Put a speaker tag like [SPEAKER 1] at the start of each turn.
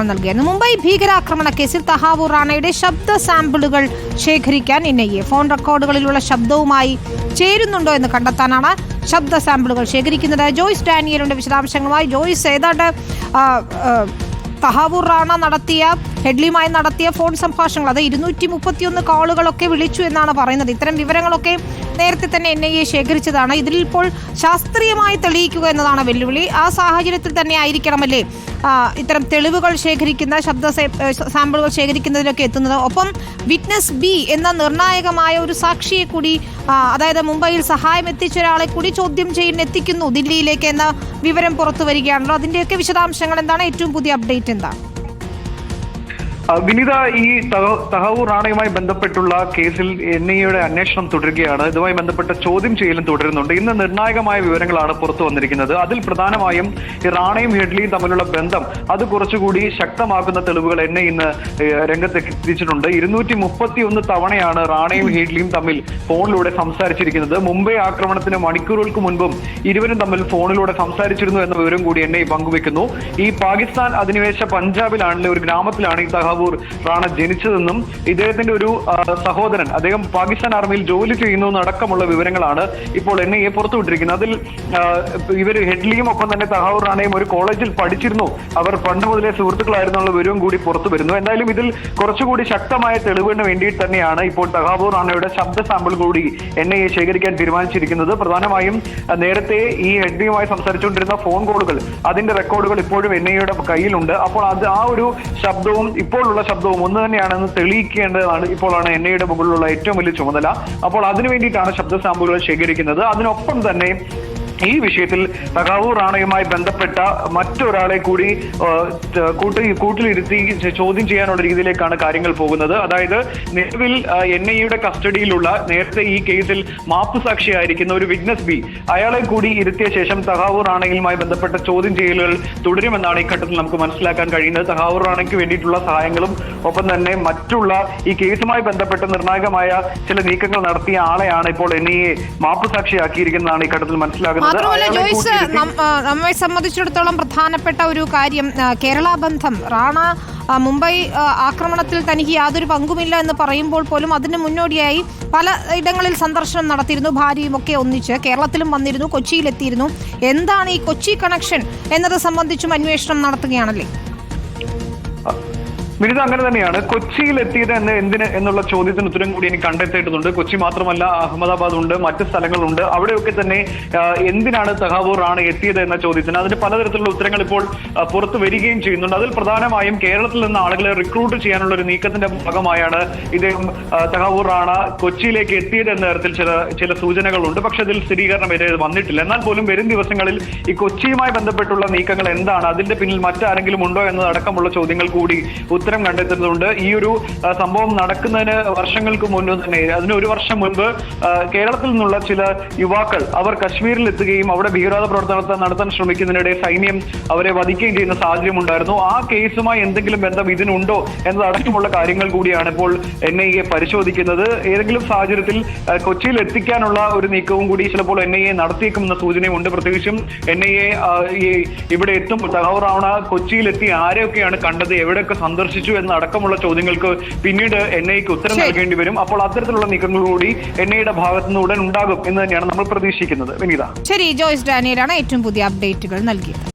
[SPEAKER 1] വിശദാംശങ്ങൾ നൽകിയായിരുന്നു മുംബൈ ഭീകരാക്രമണ കേസിൽ തഹാവൂർ റാണയുടെ ശബ്ദ സാമ്പിളുകൾ ശേഖരിക്കാൻ എൻ ഐ എ ഫോൺ റെക്കോർഡുകളിലുള്ള ശബ്ദവുമായി ചേരുന്നുണ്ടോ എന്ന് കണ്ടെത്താനാണ് ശബ്ദ സാമ്പിളുകൾ ശേഖരിക്കുന്നത്. ജോയ്സ് ഡാനിയലിന്റെ വിശദാംശങ്ങളുമായി. ജോയ്സ് ഏതാണ്ട് തഹാവൂർ റാണ നടത്തിയ ഹെഡ്ലിയുമായി നടത്തിയ ഫോൺ സംഭാഷണങ്ങൾ അത് ഇരുന്നൂറ്റി മുപ്പത്തിയൊന്ന് കോളുകളൊക്കെ വിളിച്ചു എന്നാണ് പറയുന്നത്. ഇത്തരം വിവരങ്ങളൊക്കെ നേരത്തെ തന്നെ എൻ ഐ എ ശേഖരിച്ചതാണ്. ഇതിൽ ഇപ്പോൾ ശാസ്ത്രീയമായി തെളിയിക്കുക എന്നതാണ് വെല്ലുവിളി. ആ സാഹചര്യത്തിൽ തന്നെ ആയിരിക്കണമല്ലേ? ഇത്തരം തെളിവുകൾ ശേഖരിക്കുന്ന ശബ്ദ സാമ്പിളുകൾ ശേഖരിക്കുന്നതിലൊക്കെ എത്തുന്നത്. ഒപ്പം വിറ്റ്നസ് ബി എന്ന നിർണായകമായ ഒരു സാക്ഷിയെ കൂടി അതായത് മുംബൈയിൽ സഹായം എത്തിച്ച ഒരാളെ കൂടി ചോദ്യം ചെയ്യാൻ എത്തിക്കുന്നു ദില്ലിയിലേക്ക് എന്ന വിവരം പുറത്തു വരികയാണല്ലോ. അതിന്റെയൊക്കെ വിശദാംശങ്ങൾ എന്താണ്? ഏറ്റവും പുതിയ അപ്ഡേറ്റ് എന്താണ്?
[SPEAKER 2] വിനീത ഈ തഹ- തഹവൂർ റാണയുമായി ബന്ധപ്പെട്ടുള്ള കേസിൽ എൻ ഐയുടെ അന്വേഷണം തുടരുകയാണ്. ഇതുമായി ബന്ധപ്പെട്ട ചോദ്യം ചെയ്യലും തുടരുന്നുണ്ട്. ഇന്ന് നിർണായകമായ വിവരങ്ങളാണ് പുറത്തു വന്നിരിക്കുന്നത്. അതിൽ പ്രധാനമായും ഈ റാണയും ഹെഡ്ലിയും തമ്മിലുള്ള ബന്ധം അത് കുറച്ചുകൂടി ശക്തമാക്കുന്ന തെളിവുകൾ എൻ ഐ ഇന്ന് രംഗത്തെത്തിച്ചിട്ടുണ്ട്. ഇരുന്നൂറ്റി മുപ്പത്തി ഒന്ന് തവണയാണ് റാണയും ഹെഡ്ലിയും തമ്മിൽ ഫോണിലൂടെ സംസാരിച്ചിരിക്കുന്നത്. മുംബൈ ആക്രമണത്തിന് മണിക്കൂറുകൾക്ക് മുൻപും ഇരുവരും തമ്മിൽ ഫോണിലൂടെ സംസാരിച്ചിരുന്നു എന്ന വിവരം കൂടി എൻ ഐ പങ്കുവെക്കുന്നു. ഈ പാകിസ്ഥാൻ അധിനിവേശ പഞ്ചാബിലാണല്ലേ ഒരു ഗ്രാമത്തിലാണ് ഈ തഹാവൂർ റാണ ജനിച്ചതെന്നും ഇദ്ദേഹത്തിന്റെ ഒരു സഹോദരൻ അദ്ദേഹം പാകിസ്ഥാൻ ആർമിയിൽ ജോലി ചെയ്യുന്നു അടക്കമുള്ള വിവരങ്ങളാണ് ഇപ്പോൾ എൻ ഐ എ പുറത്തുവിട്ടിരിക്കുന്നത്. അതിൽ ഇവർ ഹെഡ്ലിയും ഒപ്പം തന്നെ തഹാവൂർ റാണയും ഒരു കോളേജിൽ പഠിച്ചിരുന്നു. അവർ പണ്ട് മുതലേ സുഹൃത്തുക്കളായിരുന്നുള്ള വിവരവും കൂടി പുറത്തു വരുന്നു. എന്തായാലും ഇതിൽ കുറച്ചുകൂടി ശക്തമായ തെളിവിന് വേണ്ടിയിട്ട് തന്നെയാണ് ഇപ്പോൾ തഹാവൂർ റാണയുടെ ശബ്ദ സാമ്പിൾ കൂടി എൻ ഐ എ ശേഖരിക്കാൻ തീരുമാനിച്ചിരിക്കുന്നത്. പ്രധാനമായും നേരത്തെ ഈ ഹെഡ്ലിയുമായി സംസാരിച്ചുകൊണ്ടിരുന്ന ഫോൺ കോളുകൾ അതിന്റെ റെക്കോർഡുകൾ ഇപ്പോഴും എൻ ഐ എയുടെ കയ്യിലുണ്ട്. അപ്പോൾ അത് ആ ഒരു ശബ്ദവും ഇപ്പോഴുള്ള ശബ്ദവും ഒന്ന് തന്നെയാണെന്ന് തെളിയിക്കേണ്ടതാണ് ഇപ്പോഴാണ് എൻ മുകളിലുള്ള ഏറ്റവും വലിയ ചുമതല. അപ്പോൾ അതിനു വേണ്ടിയിട്ടാണ് ശബ്ദ സാമ്പിളുകൾ ശേഖരിക്കുന്നത്. അതിനൊപ്പം തന്നെ ഈ വിഷയത്തിൽ തകാവൂർ റാണയുമായി ബന്ധപ്പെട്ട മറ്റൊരാളെ കൂടി കൂട്ടി കൂട്ടിലിരുത്തി ചോദ്യം ചെയ്യാനുള്ള രീതിയിലേക്കാണ് കാര്യങ്ങൾ പോകുന്നത്. അതായത് നിലവിൽ എൻ ഐയുടെ കസ്റ്റഡിയിലുള്ള നേരത്തെ ഈ കേസിൽ മാപ്പ് സാക്ഷിയായിരിക്കുന്ന ഒരു വിഗ്നസ് ബി അയാളെ കൂടി ഇരുത്തിയ ശേഷം തഹാവൂർ റാണയുമായി ബന്ധപ്പെട്ട ചോദ്യം ചെയ്യലുകൾ തുടരുമെന്നാണ് ഈ ഘട്ടത്തിൽ നമുക്ക് മനസ്സിലാക്കാൻ കഴിയുന്നത്. തഹാവൂർ റാണയ്ക്ക് വേണ്ടിയിട്ടുള്ള സഹായങ്ങളും ഒപ്പം തന്നെ മറ്റുള്ള ഈ കേസുമായി ബന്ധപ്പെട്ട് നിർണായകമായ ചില നീക്കങ്ങൾ നടത്തിയ ആളെയാണ് ഇപ്പോൾ എൻ ഐ എ മാപ്പ് സാക്ഷിയാക്കിയിരിക്കുന്നതാണ് ഈ ഘട്ടത്തിൽ മനസ്സിലാകുന്നത്.
[SPEAKER 1] മാത്രമല്ല ജോയിസ് നമ്മെ സംബന്ധിച്ചിടത്തോളം പ്രധാനപ്പെട്ട ഒരു കാര്യം കേരള ബന്ധം. റാണ മുംബൈ ആക്രമണത്തിൽ തനിക്ക് യാതൊരു പങ്കുമില്ല എന്ന് പറയുമ്പോൾ പോലും അതിന് മുന്നോടിയായി പല ഇടങ്ങളിൽ സന്ദർശനം നടത്തിയിരുന്നു ഭാര്യയും ഒക്കെ ഒന്നിച്ച്. കേരളത്തിലും വന്നിരുന്നു കൊച്ചിയിലെത്തിയിരുന്നു. എന്താണ് ഈ കൊച്ചി കണക്ഷൻ എന്നത് സംബന്ധിച്ചും അന്വേഷണം നടത്തുകയാണല്ലേ?
[SPEAKER 2] വിനിത അങ്ങനെ തന്നെയാണ്. കൊച്ചിയിൽ എത്തിയത് എന്ന് എന്തിന് എന്നുള്ള ചോദ്യത്തിന് ഉത്തരം കൂടി എനിക്ക് കണ്ടെത്തേണ്ടതുണ്ട്. കൊച്ചി മാത്രമല്ല അഹമ്മദാബാദ് ഉണ്ട് മറ്റ് സ്ഥലങ്ങളുണ്ട്. അവിടെയൊക്കെ തന്നെ എന്തിനാണ് തഹാവൂർ റാണ എത്തിയത് എന്ന ചോദ്യത്തിന് അതിന് പലതരത്തിലുള്ള ഉത്തരങ്ങൾ ഇപ്പോൾ പുറത്തു വരികയും ചെയ്യുന്നുണ്ട്. അതിൽ പ്രധാനമായും കേരളത്തിൽ നിന്ന് ആളുകളെ റിക്രൂട്ട് ചെയ്യാനുള്ള ഒരു നീക്കത്തിന്റെ ഭാഗമായാണ് ഇദ്ദേഹം തഹാവൂർ റാണ കൊച്ചിയിലേക്ക് എത്തിയത് എന്ന തരത്തിൽ ചില ചില സൂചനകളുണ്ട്. പക്ഷെ അതിൽ സ്ഥിരീകരണം വരെ വന്നിട്ടില്ല. എന്നാൽ പോലും വരും ദിവസങ്ങളിൽ ഈ കൊച്ചിയുമായി ബന്ധപ്പെട്ടുള്ള നീക്കങ്ങൾ എന്താണ്? അതിന്റെ പിന്നിൽ മറ്റാരെങ്കിലും ഉണ്ടോ എന്നതടക്കമുള്ള ചോദ്യങ്ങൾ കൂടി ഉത്തരം കണ്ടെത്തുന്നുണ്ട്. ഈ ഒരു സംഭവം നടക്കുന്നതിന് വർഷങ്ങൾക്ക് മുൻപ് തന്നെ അതിന് ഒരു വർഷം മുൻപ് കേരളത്തിൽ നിന്നുള്ള ചില യുവാക്കൾ അവർ കശ്മീരിൽ എത്തുകയും അവിടെ ഭീകരവാദ പ്രവർത്തനത്തെ നടത്താൻ ശ്രമിക്കുന്നതിനിടെ സൈന്യം അവരെ വധിക്കുകയും ചെയ്യുന്ന സാഹചര്യം ഉണ്ടായിരുന്നു. ആ കേസുമായി എന്തെങ്കിലും ബന്ധം ഇതിനുണ്ടോ എന്നതടക്കമുള്ള കാര്യങ്ങൾ കൂടിയാണ് ഇപ്പോൾ എൻ ഐ എ പരിശോധിക്കുന്നത്. ഏതെങ്കിലും സാഹചര്യത്തിൽ കൊച്ചിയിൽ എത്തിക്കാനുള്ള ഒരു നീക്കവും കൂടി ചിലപ്പോൾ എൻ ഐ എ നടത്തിയേക്കുമെന്ന സൂചനയുണ്ട് പ്രത്യേകിച്ചും എൻ ഐ എ ഇവിടെ എത്തുമ്പോൾ തകവറാവണ കൊച്ചിയിലെത്തി ആരെയൊക്കെയാണ് കണ്ടത് എവിടെയൊക്കെ സന്ദർശിച്ചു എന്നടക്കമുള്ള ചോദ്യങ്ങൾക്ക് പിന്നീട് എൻ ഐക്ക് ഉത്തരം. നൽകേണ്ടി വരും. അപ്പോൾ അത്തരത്തിലുള്ള നീക്കങ്ങൾ കൂടി എൻ ഐയുടെ ഭാഗത്തു നിന്ന് ഉടൻ ഉണ്ടാകും എന്ന് തന്നെയാണ് നമ്മൾ പ്രതീക്ഷിക്കുന്നത്. വിനീത.
[SPEAKER 1] ശരി ജോയ്സ് ഡാനിയലാണ് ഏറ്റവും പുതിയ അപ്ഡേറ്റുകൾ നൽകിയത്.